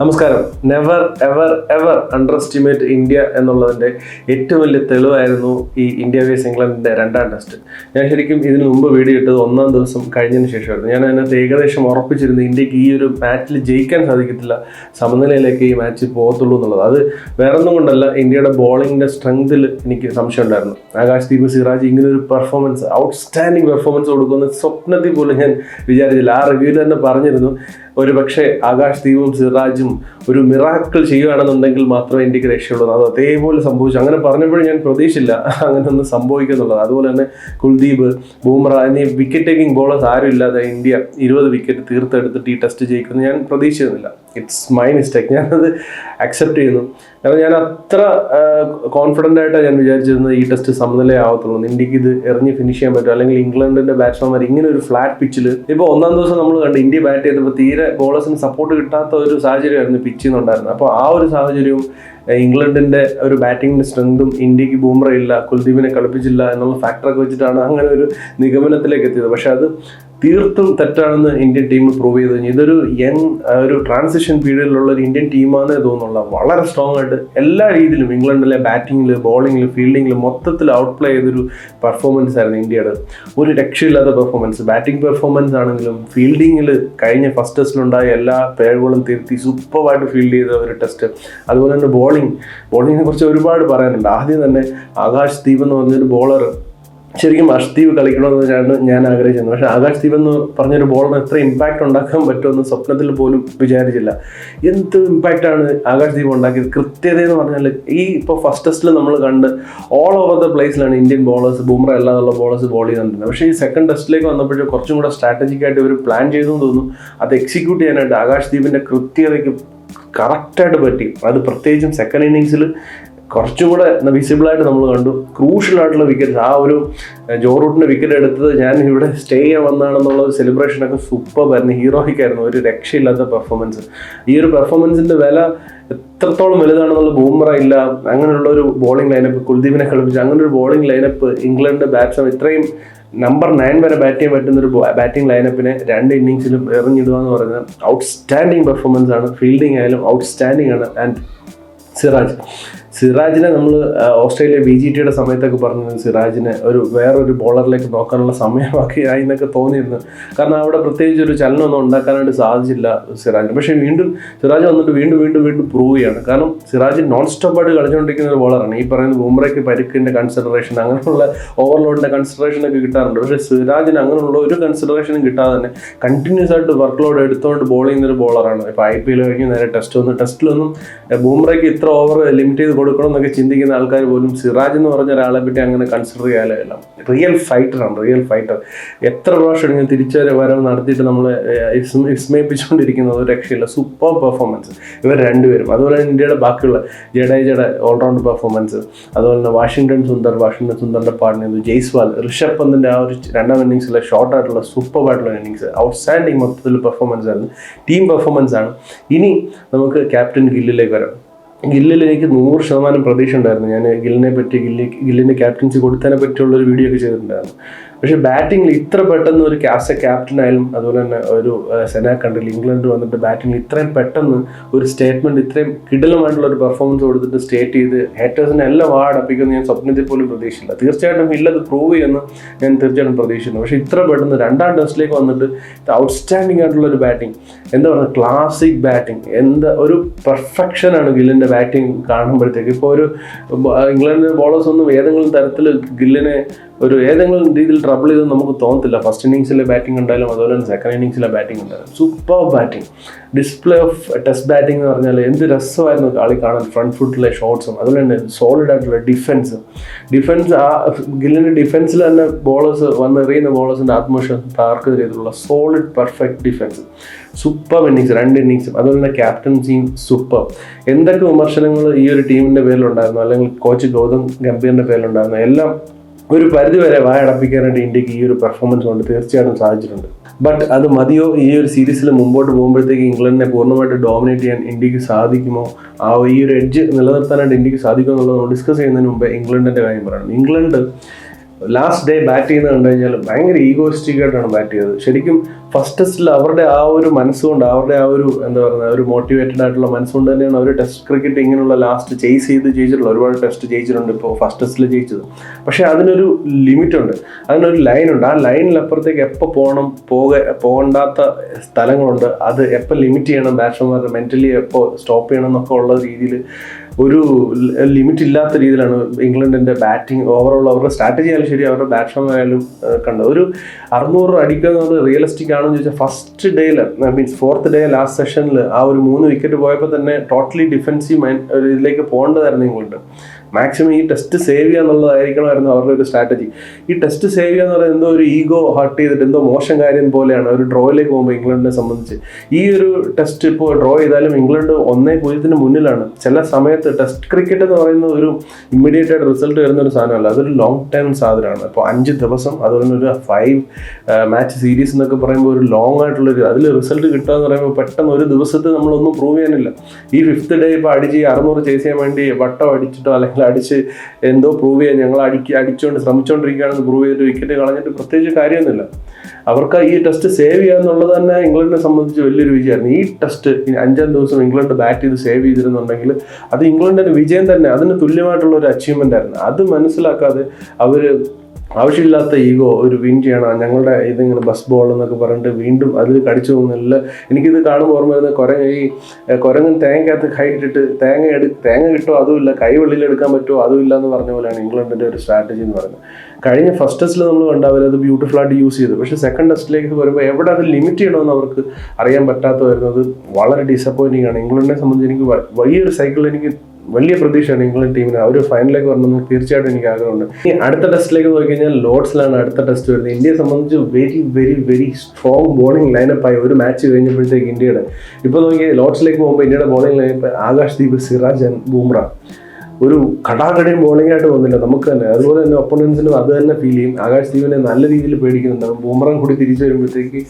നമസ്കാരം. Never ever ever underestimate India എന്നുള്ളതിന്റെ ഏറ്റവും വലിയ തെളിവായിരുന്നു ഈ ഇന്ത്യ വേസ് ഇംഗ്ലണ്ടിന്റെ രണ്ടാം ടെസ്റ്റ് ഞാൻ ശരിക്കും ഇതിനു മുമ്പ് വീഡിയോ ഇട്ടത് ഒന്നാം ദിവസം കഴിഞ്ഞതിന് ശേഷമായിരുന്നു. ഞാൻ അതിനകത്ത് ഏകദേശം ഉറപ്പിച്ചിരുന്നു ഇന്ത്യയ്ക്ക് ഈ ഒരു മാച്ചിൽ ജയിക്കാൻ സാധിക്കത്തില്ല. സമനിലയിലേക്ക് ഈ മാച്ച് പോകത്തുള്ളൂ എന്നുള്ളത്. അത് വേറൊന്നും കൊണ്ടല്ല ഇന്ത്യയുടെ ബോളിങ്ങിന്റെ സ്ട്രെങ്തിൽ എനിക്ക് സംശയം ഉണ്ടായിരുന്നു. ആകാശ് ദീപ് സിറാജ് ഇങ്ങനെ ഒരു പെർഫോമൻസ് ഔട്ട്സ്റ്റാൻഡിങ് പെർഫോമൻസ് കൊടുക്കുന്ന സ്വപ്നത്തിൽ പോലും ഞാൻ വിചാരിച്ചില്ല. ആ റിവ്യൂവിൽ തന്നെ പറഞ്ഞിരുന്നു ഒരു പക്ഷേ ആകാശ് ദീപും സിറാജും ഒരു മിറാക്കിൾ ചെയ്യുകയാണെന്നുണ്ടെങ്കിൽ മാത്രമേ ഇന്ത്യയ്ക്ക് രക്ഷയുള്ളൂ. അത് അതേപോലെ സംഭവിച്ചു. അങ്ങനെ പറഞ്ഞപ്പോഴും ഞാൻ പ്രതീക്ഷയില്ല അങ്ങനെ ഒന്നും സംഭവിക്കുന്നുള്ളത്. അതുപോലെ തന്നെ കുൽദീപ് ബൂമ്ര എന്നീ വിക്കറ്റ് ടേക്കിംഗ് ബോളേഴ്സ് ആരും ഇല്ലാതെ ഇന്ത്യ ഇരുപത് വിക്കറ്റ് തീർത്തെടുത്തിട്ട് ഈ ടെസ്റ്റ് ജയിക്കുന്നു ഞാൻ പ്രതീക്ഷിച്ചിരുന്നില്ല. ഇറ്റ്സ് മൈ മിസ്റ്റേക്ക് ഞാനത് അക്സെപ്റ്റ് ചെയ്യുന്നു. കാരണം ഞാൻ അത്ര കോൺഫിഡന്റ് ആയിട്ടാണ് ഞാൻ വിചാരിച്ചിരുന്നത് ഈ ടെസ്റ്റ് സമനിലയാവത്തുള്ളൂ ഇന്ത്യയ്ക്ക് ഇത് എറിഞ്ഞ് ഫിനിഷ് ചെയ്യാൻ പറ്റും. അല്ലെങ്കിൽ ഇംഗ്ലണ്ടിന്റെ ബാറ്റ്സ്മാൻമാർ ഇങ്ങനെ ഒരു ഫ്ലാറ്റ് പിച്ചിൽ ഇപ്പോൾ ഒന്നാം ദിവസം നമ്മൾ കണ്ട്. ഇന്ത്യ ബാറ്റ് ചെയ്തപ്പോൾ തീരെ ബോളേഴ്സിന് സപ്പോർട്ട് കിട്ടാത്ത ഒരു സാഹചര്യമായിരുന്നു പിച്ചിൽ നിന്നുണ്ടായിരുന്നത് അപ്പോൾ ആ ഒരു സാഹചര്യവും ഇംഗ്ലണ്ടിന്റെ ഒരു ബാറ്റിംഗിന്റെ സ്ട്രെങ്തും ഇന്ത്യയ്ക്ക് ബൂമറ ഇല്ല കുൽദീപിനെ കളിപ്പിച്ചില്ല എന്നുള്ള ഫാക്ടറൊക്കെ വെച്ചിട്ടാണ് അങ്ങനെ ഒരു നിഗമനത്തിലേക്ക് എത്തിയത്. പക്ഷെ അത് തീർത്തും തെറ്റാണെന്ന് ഇന്ത്യൻ ടീം പ്രൂവ് ചെയ്ത് കഴിഞ്ഞു. ഇതൊരു യങ് ഒരു ട്രാൻസിഷൻ പീരീഡിലുള്ള ഒരു ഇന്ത്യൻ ടീമാണെന്നേ തോന്നുന്നുള്ള. വളരെ സ്ട്രോങ് ആയിട്ട് എല്ലാ രീതിയിലും ഇംഗ്ലണ്ടിലെ ബാറ്റിങ്ങിൽ ബോളിങ്ങിൽ ഫീൽഡിങ്ങിൽ മൊത്തത്തിൽ ഔട്ട് പ്ലേ ചെയ്തൊരു പെർഫോമൻസ് ആയിരുന്നു ഇന്ത്യയുടെ. ഒരു രക്ഷയില്ലാത്ത പെർഫോമൻസ് ബാറ്റിംഗ് പെർഫോമൻസ് ആണെങ്കിലും ഫീൽഡിങ്ങിൽ കഴിഞ്ഞ ഫസ്റ്റ് ടെസ്റ്റിലുണ്ടായ എല്ലാ പേഴുകളും തിരുത്തി സൂപ്പറായിട്ട് ഫീൽഡ് ചെയ്ത ഒരു ടെസ്റ്റ് അതുപോലെ തന്നെ ബോളിംഗ് ബോളിങ്ങിനെ കുറിച്ച് ഒരുപാട് പറയാനുണ്ട്. ആദ്യം തന്നെ ആകാശ് ദീപ് എന്ന് പറഞ്ഞൊരു ബോളർ ശരിക്കും അഷ്ദീപ് കളിക്കണമെന്നാണ് ഞാൻ ആഗ്രഹിച്ചിരുന്നു. പക്ഷേ ആകാശ് ദീപ് എന്ന് പറഞ്ഞൊരു ബോളർ എത്ര ഇമ്പാക്റ്റ് ഉണ്ടാക്കാൻ പറ്റുമെന്ന് സ്വപ്നത്തിൽ പോലും വിചാരിച്ചില്ല. എന്ത് ഇമ്പാക്റ്റാണ് ആകാശ് ദീപ് ഉണ്ടാക്കിയത്? കൃത്യത എന്ന് പറഞ്ഞാൽ ഈ ഇപ്പോൾ ഫസ്റ്റ് ടെസ്റ്റിൽ നമ്മൾ കണ്ട് ഓൾ ഓവർ ദ പ്ലേസിലാണ് ഇന്ത്യൻ ബോളേഴ്സ് ബൂമറ അല്ലാതുള്ള ബോളേഴ്സ് ബോൾ ചെയ്തിട്ടുണ്ടായിരുന്നത് പക്ഷേ ഈ സെക്കൻഡ് ടെസ്റ്റിലേക്ക് വന്നപ്പോഴും കുറച്ചും കൂടെ സ്ട്രാറ്റജിക്കായിട്ട് ഇവർ പ്ലാൻ ചെയ്തു തോന്നുന്നു. അത് എക്സിക്യൂട്ട് ചെയ്യാനായിട്ട് ആകാശ് ദീപിന്റെ കൃത്യതയ്ക്ക് കറക്റ്റായിട്ട് പറ്റി. അത് പ്രത്യേകിച്ചും സെക്കൻഡ് ഇന്നിങ്സിൽ കുറച്ചും കൂടെ വിസിബിളായിട്ട് നമ്മൾ കണ്ടു. ക്രൂഷ്യൽ ആയിട്ടുള്ള വിക്കറ്റ് ആ ഒരു ജോ റൂട്ടിന്റെ വിക്കറ്റ് എടുത്തത് ഞാൻ ഇവിടെ സ്റ്റേ ചെയ്യാൻ വന്നതാണെന്നുള്ള ഒരു സെലിബ്രേഷനൊക്കെ സൂപ്പറായിരുന്നു ഹീറോയിക് ആയിരുന്നു. ഒരു രക്ഷയില്ലാത്ത പെർഫോമൻസ് ഈ ഒരു പെർഫോമൻസിന്റെ വില എത്രത്തോളം വലുതാണെന്നുള്ള ബൂമറ ഇല്ല അങ്ങനെയുള്ള ഒരു ബോളിംഗ് ലൈനപ്പ് കുൽദീപിനെ കളിപ്പിച്ച് അങ്ങനെ ഒരു ബോളിംഗ് ലൈനപ്പ് ഇംഗ്ലണ്ട് ബാറ്റ്സ്മാൻ ഇത്രയും നമ്പർ നയൻ വരെ ബാറ്റ് ചെയ്യാൻ പറ്റുന്ന ഒരു ബാറ്റിംഗ് ലൈനപ്പിനെ രണ്ട് ഇന്നിങ്സിലും എറിഞ്ഞിടുക എന്ന് പറയുന്നത് ഔട്ട്സ്റ്റാൻഡിങ് പെർഫോമൻസ് ആണ്. ഫീൽഡിംഗ് ആയാലും ഔട്ട്സ്റ്റാൻഡിങ് ആണ്. ആൻഡ് സിറാജ് സിറാജിനെ നമ്മൾ ഓസ്ട്രേലിയ ബി ജി ടിയുടെ സമയത്തൊക്കെ പറഞ്ഞത് സിറാജിനെ ഒരു വേറൊരു ബോളറിലേക്ക് നോക്കാനുള്ള സമയമാക്കി ആയി എന്നൊക്കെ തോന്നിയിരുന്നു. കാരണം അവിടെ പ്രത്യേകിച്ച് ഒരു ചലനമൊന്നും ഉണ്ടാക്കാനായിട്ട് സാധിച്ചില്ല സിറാജിന്. പക്ഷേ വീണ്ടും സിറാജ് വന്നിട്ട് വീണ്ടും വീണ്ടും വീണ്ടും പ്രൂവ് ചെയ്യാണ്. കാരണം സിറാജ് നോൺ സ്റ്റോപ്പായിട്ട് കളിച്ചുകൊണ്ടിരിക്കുന്ന ഒരു ബോളറാണ് ഈ പറയുന്ന ബുംറയ്ക്ക് പരിക്കിന്റെ കൺസിഡറേഷൻ അങ്ങനെയുള്ള ഓവർലോഡിന്റെ കൺസിഡറേഷനൊക്കെ കിട്ടാറുണ്ട്. പക്ഷേ സിറാജിന് അങ്ങനെയുള്ള ഒരു കൺസിഡറേഷനും കിട്ടാതെ തന്നെ കണ്ടിന്യൂസ് ആയിട്ട് വർക്ക് ലോഡ് എടുത്തുകൊണ്ട് ബോൾ ചെയ്യുന്ന ഒരു ബോളറാണ് ഇപ്പോൾ ഐ പി എൽ കഴിഞ്ഞ് നേരെ ടെസ്റ്റ് വന്നു. ടെസ്റ്റിലൊന്നും ബുംറയ്ക്ക് ഇത്ര ഓവർ ലിമിറ്റ് ചെയ്ത് കൊടുക്കണം എന്നൊക്കെ ചിന്തിക്കുന്ന ആൾക്കാർ പോലും സിറാജ് എന്ന് പറഞ്ഞ ഒരാളെ പറ്റി അങ്ങനെ കൺസിഡർ ചെയ്യാനല്ല റിയൽ ഫൈറ്ററാണ് റിയൽ ഫൈറ്റർ എത്ര പ്രാവശ്യം ഇങ്ങനെ തിരിച്ചു വരവ് നടത്തിയിട്ട് നമ്മൾ വിസ്മയിപ്പിച്ചുകൊണ്ടിരിക്കുന്നത് ഒരു രക്ഷയില്ല. സൂപ്പർ പെർഫോമൻസ് ഇവർ രണ്ടുപേരും. അതുപോലെ തന്നെ ഇന്ത്യയുടെ ബാക്കിയുള്ള ജഡേജയുടെ ഓൾറൗണ്ട് പെർഫോമൻസ് അതുപോലെ തന്നെ വാഷിംഗ്ടൺ സുന്ദർ വാഷിംഗ്ടൺ സുന്ദറിന്റെ പാടുന്നത് ജയ്സ്വാൾ. ഋഷഭ് പന്തിന്റെ ആ ഒരു രണ്ടാം ഇന്നിങ്സിലെ ഷോർട്ട് ആയിട്ടുള്ള സൂപ്പർ ആയിട്ടുള്ള ഇന്നിങ്സ് ഔട്ട്സ്റ്റാൻഡിങ് മൊത്തത്തിൽ പെർഫോമൻസ് ആയിരുന്നു. ടീം പെർഫോമൻസ് ആണ്. ഇനി നമുക്ക് ക്യാപ്റ്റൻ ഗില്ലിലേക്ക് വരാം. ഗില്ലിൽ എനിക്ക് നൂറ് ശതമാനം പ്രതീക്ഷ ഉണ്ടായിരുന്നു. ഞാൻ ഗില്ലിനെ പറ്റി ഗില്ലി ഗില്ലിന്റെ ക്യാപ്റ്റൻസി കൊടുത്തതിനെ പറ്റിയുള്ള ഒരു വീഡിയോ ഒക്കെ ചെയ്തിട്ടുണ്ടായിരുന്നു. പക്ഷെ ബാറ്റിങ്ങിൽ ഇത്ര പെട്ടെന്ന് ഒരു ആസ് എ ക്യാപ്റ്റൻ ആയാലും അതുപോലെ തന്നെ ഒരു സെനാ കണ്ടിൽ ഇംഗ്ലണ്ട് വന്നിട്ട് ബാറ്റിങ്ങിൽ ഇത്രയും പെട്ടെന്ന് ഒരു സ്റ്റേറ്റ്മെന്റ് ഇത്രയും കിടലമായിട്ടുള്ള ഒരു പെർഫോമൻസ് കൊടുത്തിട്ട് സ്റ്റേറ്റ് ചെയ്ത് ഹേറ്റേഴ്സിനെ എല്ലാം വാടപ്പിക്കുമെന്ന് ഞാൻ സ്വപ്നത്തിൽ പോലും പ്രതീക്ഷിച്ചില്ല. തീർച്ചയായിട്ടും ഇല്ലത് പ്രൂവ് ചെയ്യുമെന്ന് ഞാൻ തീർച്ചയായിട്ടും പ്രതീക്ഷിക്കുന്നു. പക്ഷേ ഇത്ര പെട്ടെന്ന് രണ്ടാം ടെസ്റ്റിലേക്ക് വന്നിട്ട് ഔട്ട്സ്റ്റാൻഡിംഗ് ആയിട്ടുള്ള ഒരു ബാറ്റിംഗ് എന്താ പറയുക? ക്ലാസിക് ബാറ്റിംഗ് എന്താ ഒരു പെർഫെക്ഷനാണ് ഗില്ലിന്റെ ബാറ്റിംഗ് കാണുമ്പോഴത്തേക്ക്. ഇപ്പോൾ ഒരു ഇംഗ്ലണ്ടിന്റെ ഇംഗ്ലണ്ട് ബോളേഴ്സ് ഒന്നും ഏതെങ്കിലും തരത്തിൽ ഗില്ലിനെ ഒരു ഏതെങ്കിലും രീതിയിൽ ട്രബിൾ ചെയ്ത് നമുക്ക് തോന്നത്തില്ല. ഫസ്റ്റ് ഇന്നിങ്സിലെ ബാറ്റിംഗ് ഉണ്ടായാലും അതുപോലെ തന്നെ സെക്കൻഡ് ഇന്നിങ്സിലെ ബാറ്റിംഗ് ഉണ്ടായാലും. Super batting display of test batting എന്ന് പറഞ്ഞാൽ എന്ത് രസമായിരുന്നു കളി കാണാൻ. ഫ്രണ്ട് ഫുട്ടിലെ ഷോട്ട്സും അതുപോലെ തന്നെ സോളിഡ് ആയിട്ടുള്ള ഡിഫൻസ് ഡിഫൻസ് ആ ഗില്ലിന്റെ ഡിഫൻസിൽ തന്നെ ബോളേഴ്സ് വന്നെറിയുന്ന ബോളേഴ്സിന്റെ ആത്മവിശ്വാസം തകർക്കുന്ന രീതിയിലുള്ള solid perfect defence super innings രണ്ട് ഇന്നിങ്സും അതുപോലെ തന്നെ ക്യാപ്റ്റൻസിയും സൂപ്പർ എന്തൊക്കെ വിമർശനങ്ങൾ ഈ ഒരു ടീമിന്റെ പേരിലുണ്ടായിരുന്നു? അല്ലെങ്കിൽ കോച്ച് ഗൗതം ഗംഭീറിന്റെ പേരിലുണ്ടായിരുന്നു? എല്ലാം ഒരു പരിധി വരെ വായടപ്പിക്കാനായിട്ട് ഇന്ത്യയ്ക്ക് ഈ ഒരു പെർഫോമൻസ് കൊണ്ട് തീർച്ചയായിട്ടും സാധിച്ചിട്ടുണ്ട്. ബട്ട് അത് മതിയോ? ഈ ഒരു സീരീസിൽ മുമ്പോട്ട് പോകുമ്പോഴത്തേക്ക് ഇംഗ്ലണ്ടിനെ പൂർണമായിട്ട് ഡോമിനേറ്റ് ചെയ്യാൻ ഇന്ത്യയ്ക്ക് സാധിക്കുമോ? ആ ഈ ഒരു എഡ്ജ് നിലനിർത്താനായിട്ട് ഇന്ത്യയ്ക്ക് സാധിക്കുമോ എന്നുള്ളത് നമ്മൾ ഡിസ്കസ് ചെയ്യുന്നതിന് മുമ്പ് ഇംഗ്ലണ്ടിന്റെ കാര്യം പറയണം. ഇംഗ്ലണ്ട് ലാസ്റ്റ് ഡേ ബാറ്റ് ചെയ്യുന്നത് കണ്ടു കഴിഞ്ഞാൽ ഭയങ്കര ഈഗോയിസ്റ്റിക് ആയിട്ടാണ് ബാറ്റ് ചെയ്തത്. ശരിക്കും ഫസ്റ്റ് ടെസ്റ്റിൽ അവരുടെ ആ ഒരു മനസ്സുകൊണ്ട് അവരുടെ ആ ഒരു എന്താ പറയുക ഒരു മോട്ടിവേറ്റഡ് ആയിട്ടുള്ള മനസ്സുകൊണ്ട് തന്നെയാണ് അവർ ടെസ്റ്റ് ക്രിക്കറ്റ് ഇങ്ങനെയുള്ള ലാസ്റ്റ് ചേസ് ചെയ്ത് ജയിച്ചിട്ടുള്ള ഒരുപാട് ടെസ്റ്റ് ജയിച്ചിട്ടുണ്ട് ഇപ്പോൾ ഫസ്റ്റ് ടെസ്റ്റിൽ ജയിച്ചത്. പക്ഷേ അതിനൊരു ലിമിറ്റുണ്ട് അതിനൊരു ലൈനുണ്ട് ആ ലൈനിലപ്പുറത്തേക്ക് എപ്പോൾ പോകണം പോക പോകണ്ടാത്ത സ്ഥലങ്ങളുണ്ട്. അത് എപ്പോൾ ലിമിറ്റ് ചെയ്യണം ബാറ്റ്സ്മാർ മെന്റലി എപ്പോൾ സ്റ്റോപ്പ് ചെയ്യണം എന്നൊക്കെ ഉള്ള രീതിയിൽ ഒരു ലിമിറ്റ് ഇല്ലാത്ത രീതിയിലാണ് ഇംഗ്ലണ്ടിന്റെ ബാറ്റിംഗ് ഓവറോൾ അവരുടെ സ്ട്രാറ്റജി ആയാലും ശരി അവരുടെ ബാറ്റ്സ്മാൻ ആയാലും കണ്ടത്. ഒരു അറുന്നൂറ് അടിക്കുക എന്നുള്ളത് റിയലിസ്റ്റിക് ആണെന്ന് ചോദിച്ചാൽ ഫസ്റ്റ് ഡേയിൽ മീൻസ് ഫോർത്ത് ഡേ ലാസ്റ്റ് സെഷനിൽ ആ ഒരു മൂന്ന് വിക്കറ്റ് പോയപ്പോൾ തന്നെ ടോട്ടലി ഡിഫൻസീവ് മൈൻഡ് ഇതിലേക്ക് പോകേണ്ടതായിരുന്നു ഇംഗ്ലണ്ട്. മാക്സിമം ഈ ടെസ്റ്റ് സേവ് ചെയ്യുക എന്നുള്ളതായിരിക്കണമായിരുന്നു അവരുടെ ഒരു സ്ട്രാറ്റജി ഈ ടെസ്റ്റ് സേവ് ചെയ്യുക എന്ന് പറയുന്നത് എന്തോ ഒരു ഈഗോ ഹർട്ട് ചെയ്തിട്ട് എന്തോ മോശം കാര്യം പോലെയാണ് ഒരു ഡ്രോയിലേക്ക് പോകുമ്പോൾ ഇംഗ്ലണ്ടിനെ സംബന്ധിച്ച്. ഈ ഒരു ടെസ്റ്റ് ഇപ്പോൾ ഡ്രോ ചെയ്താലും ഇംഗ്ലണ്ട് ഒന്നേ പൂജ്യത്തിന് മുന്നിലാണ്. ചില സമയത്ത് ടെസ്റ്റ് ക്രിക്കറ്റ് എന്ന് പറയുന്ന ഒരു ഇമ്മീഡിയറ്റ് ആയിട്ട് റിസൾട്ട് വരുന്ന ഒരു സാധനമല്ല. അതൊരു ലോങ് ടൈം സാധനമാണ്. അപ്പോൾ അഞ്ച് ദിവസം അതുപോലെ ഒരു ഫൈവ് മാച്ച് സീരീസ് എന്നൊക്കെ പറയുമ്പോൾ ഒരു ലോങ് ആയിട്ടുള്ളൊരു അതിൽ റിസൾട്ട് കിട്ടുക എന്ന് പറയുമ്പോൾ പെട്ടെന്ന് ഒരു ദിവസത്തെ നമ്മളൊന്നും പ്രൂവ് ചെയ്യാനില്ല. ഈ ഫിഫ്ത്ത് ഡേ ഇപ്പോൾ അടിച്ച് അറുന്നൂറ് ചേസ് ചെയ്യാൻ വേണ്ടി വട്ടം അടിച്ചിട്ടോ അല്ലെങ്കിൽ അടിച്ച് എന്തോ പ്രൂവ് ചെയ്യാൻ ഞങ്ങൾ അടിക്ക് അടിച്ചുകൊണ്ട് ശ്രമിച്ചുകൊണ്ടിരിക്കുകയാണെന്ന് പ്രൂവ് ചെയ്തിട്ട് വിക്കറ്റ് കളഞ്ഞിട്ട് പ്രത്യേകിച്ച് കാര്യമൊന്നുമില്ല. അവർക്ക് ഈ ടെസ്റ്റ് സേവ് ചെയ്യുക എന്നുള്ളത് തന്നെ ഇംഗ്ലണ്ടിനെ സംബന്ധിച്ച് വലിയൊരു വിജയമായിരുന്നു. ഈ ടെസ്റ്റ് അഞ്ചാം ദിവസം ഇംഗ്ലണ്ട് ബാറ്റ് ചെയ്ത് സേവ് ചെയ്തിരുന്നുണ്ടെങ്കിൽ അത് ഇംഗ്ലണ്ടിന്റെ വിജയം തന്നെ അതിന് തുല്യമായിട്ടുള്ള ഒരു അച്ചീവ്മെന്റ് ആയിരുന്നു. അത് മനസ്സിലാക്കാതെ അവർ ആവശ്യമില്ലാത്ത ഈഗോ ഒരു വിൻ ചെയ്യണം. ഞങ്ങളുടെ ഇതിങ്ങനെ ബസ് ബോൾ എന്നൊക്കെ പറഞ്ഞിട്ട് വീണ്ടും അതിൽ കടിച്ചു പോകുന്നില്ല എനിക്കിത് കാണുമ്പോൾ ഓർമ്മ വരുന്നത് കുരങ്ങ ഈ കുരങ്ങൻ തേങ്ങക്കകത്ത് കൈ ഇട്ടിട്ട് തേങ്ങ എടു തേങ്ങ കിട്ടുമോ അതുമില്ല കൈ എടുക്കാൻ പറ്റുമോ അതുമില്ല എന്ന് പറഞ്ഞ പോലെയാണ് ഇംഗ്ലണ്ടിന്റെ ഒരു സ്ട്രാറ്റജി എന്ന് പറയുന്നത്. കഴിഞ്ഞ ഫസ്റ്റ് ടെസ്റ്റിൽ നമ്മൾ കണ്ട അവരത് ബ്യൂട്ടിഫുള്ളായിട്ട് യൂസ് ചെയ്തു. പക്ഷേ സെക്കൻഡ് ടെസ്റ്റിലേക്ക് വരുമ്പോൾ എവിടെ അത് ലിമിറ്റ് ചെയ്യണമെന്ന് അവർക്ക് അറിയാൻ പറ്റാത്ത വരുന്നത് വളരെ ഡിസപ്പോയിന്റിങ് ആണ്. ഇംഗ്ലണ്ടിനെ സംബന്ധിച്ച് എനിക്ക് വലിയൊരു സൈക്കിളിൽ എനിക്ക് വലിയ പ്രതീക്ഷയാണ് ഇംഗ്ലണ്ട് ടീമിന്. അവർ ഫൈനലിലേക്ക് വരണമെന്ന് തീർച്ചയായിട്ടും എനിക്ക് ആഗ്രഹമുണ്ട്. ഇനി അടുത്ത ടെസ്റ്റിലേക്ക് നോക്കി കഴിഞ്ഞാൽ ലോഡ്സിലാണ് അടുത്ത ടെസ്റ്റ് വരുന്നത്. ഇന്ത്യയെ സംബന്ധിച്ച് very very very strong bowling lineup ആയി ഒരു മാച്ച് കഴിഞ്ഞപ്പോഴത്തേക്ക് ഇന്ത്യയുടെ. ഇപ്പോൾ നോക്കി ലോർഡ്സിലേക്ക് പോകുമ്പോൾ ഇന്ത്യയുടെ bowling lineup Akash Deep Siraj and Bumrah. ഒരു കടാകടയും ബോളിംഗ് ആയിട്ട് വന്നില്ല നമുക്ക് തന്നെ. അതുപോലെ തന്നെ ഒപ്പണൻസിനും അത് തന്നെ ഫീൽ ചെയ്യും. ആകാശ് ദീപിനെ നല്ല രീതിയിൽ പേടിക്കുന്നുണ്ടാവും ബൂമറം കൂടി തിരിച്ചു വരുമ്പോഴത്തേക്ക്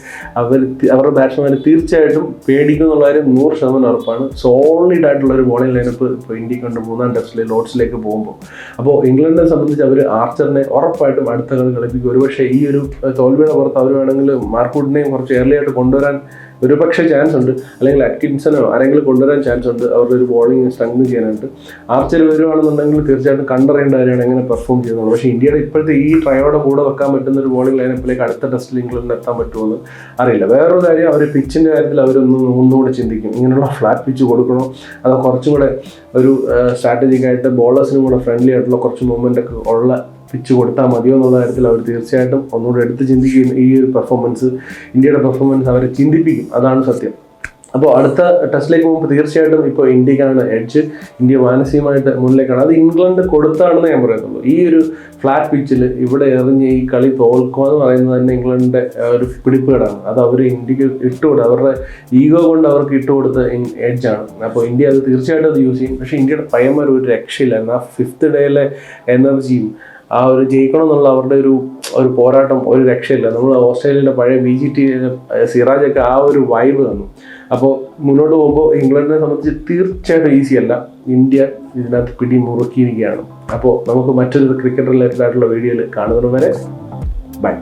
അവർ അവരുടെ ബാറ്റ്സ്മാനെ തീർച്ചയായിട്ടും പേടിക്കും എന്നുള്ള കാര്യം നൂറ് ശതമാനം ഉറപ്പാണ്. സോളിഡ് ആയിട്ടുള്ള ഒരു ബോളിംഗ് ലൈനപ്പ് ഇപ്പോൾ ഇന്ത്യയ്ക്ക് ഉണ്ട്. മൂന്നാം ടെസ്റ്റിലെ ലോഡ്സിലേക്ക് പോകുമ്പോൾ അപ്പോൾ ഇംഗ്ലണ്ടിനെ സംബന്ധിച്ച് അവർ ആർച്ചറിനെ ഉറപ്പായിട്ടും അടുത്ത കളി കളിപ്പിക്കും. ഒരുപക്ഷെ ഈ ഒരു തോൽവിയുടെ പുറത്ത് അവർ വേണമെങ്കിൽ മാർക്കൂട്ടിനെയും കുറച്ച് ഏർലി ആയിട്ട് കൊണ്ടുവരാൻ ഒരുപക്ഷെ ചാൻസ് ഉണ്ട്. അല്ലെങ്കിൽ അറ്റ്കിൻസനോ ആരെങ്കിലും കൊണ്ടുവരാൻ ചാൻസ് ഉണ്ട്. അവരുടെ ഒരു ബോളിംഗ് സ്ട്രെങ്ത് ചെയ്യാനായിട്ട്. ആർച്ചർ വരുവാണെന്നുണ്ടെങ്കിൽ തീർച്ചയായിട്ടും കണ്ടറിയേണ്ട കാര്യമാണ് എങ്ങനെ പെർഫോം ചെയ്യുന്നത്. പക്ഷേ ഇന്ത്യയുടെ ഇപ്പോഴത്തെ ഈ ട്രയോടെ കൂടെ വെക്കാൻ പറ്റുന്ന ഒരു ബോളിംഗ് ലൈനപ്പിലേക്ക് അടുത്ത ടെസ്റ്റിൽ ഇംഗ്ലണ്ടിൽ എത്താൻ പറ്റുമെന്ന് അറിയില്ല. വേറൊരു കാര്യം അവർ പിച്ചിന്റെ കാര്യത്തിൽ അവരൊന്നും ഒന്നുകൂടെ ചിന്തിക്കും. ഇങ്ങനെയുള്ള ഫ്ലാറ്റ് പിച്ച് കൊടുക്കണോ? അതോ കുറച്ചും കൂടെ ഒരു സ്ട്രാറ്റജിക്കായിട്ട് ബോളേഴ്സിനും കൂടെ ഫ്രണ്ട്ലി ആയിട്ടുള്ള കുറച്ച് മൂവ്മെന്റ് ഒക്കെ ഉള്ള പിച്ച് കൊടുത്താൽ മതിയോ എന്നുള്ള കാര്യത്തിൽ അവർ തീർച്ചയായിട്ടും ഒന്നുകൂടെ എടുത്ത് ചിന്തിക്കുകയും ഈ ഒരു പെർഫോമൻസ് ഇന്ത്യയുടെ പെർഫോമൻസ് അവരെ ചിന്തിപ്പിക്കും. അതാണ് സത്യം. അപ്പോൾ അടുത്ത ടെസ്റ്റിലേക്ക് പോകുമ്പോൾ തീർച്ചയായിട്ടും ഇപ്പോൾ ഇന്ത്യക്കാണ് എഡ്ജ് ഇന്ത്യ മാനസികമായിട്ട് മുന്നിലേക്കാണ്. അത് ഇംഗ്ലണ്ട് കൊടുത്താണെന്ന് ഞാൻ പറയുന്നുള്ളൂ ഈ ഒരു ഫ്ലാറ്റ് പിച്ചിൽ ഇവിടെ എറിഞ്ഞ് ഈ കളി തോൽക്കുക എന്ന് പറയുന്നത് തന്നെ ഇംഗ്ലണ്ടിന്റെ ഒരു പിടിപ്പുകേടാണ്. അത് അവർ ഇന്ത്യയ്ക്ക് ഇട്ടുകൊടുത്ത് അവരുടെ ഈഗോ കൊണ്ട് അവർക്ക് ഇട്ടുകൊടുത്ത എഡ്ജാണ് അപ്പോൾ ഇന്ത്യ അത് തീർച്ചയായിട്ടും അത് യൂസ് ചെയ്യും. പക്ഷേ ഇന്ത്യയുടെ പയ്യന്മാർ ഒരു രക്ഷയില്ല. എന്നാൽ ഫിഫ്ത്ത് ഡേയിലെ എനർജിയും ആ ഒരു ജയിക്കണം എന്നുള്ള അവരുടെ ഒരു ഒരു പോരാട്ടം ഒരു രക്ഷയില്ല. നമ്മൾ ഓസ്ട്രേലിയയുടെ പഴയ ബി ജി ടി സിറാജൊക്കെ ആ ഒരു വൈബ് തന്നു. അപ്പോൾ മുന്നോട്ട് പോകുമ്പോൾ ഇംഗ്ലണ്ടിനെ സംബന്ധിച്ച് തീർച്ചയായിട്ടും ഈസി അല്ല. ഇന്ത്യ ഇതിനകത്ത് പിടി മുറുക്കിയിരിക്കുകയാണ് അപ്പോൾ നമുക്ക് മറ്റൊരു ക്രിക്കറ്റ് റിലേറ്റഡ് ആയിട്ടുള്ള വീഡിയോയിൽ കാണുന്നതുവരെ ബൈ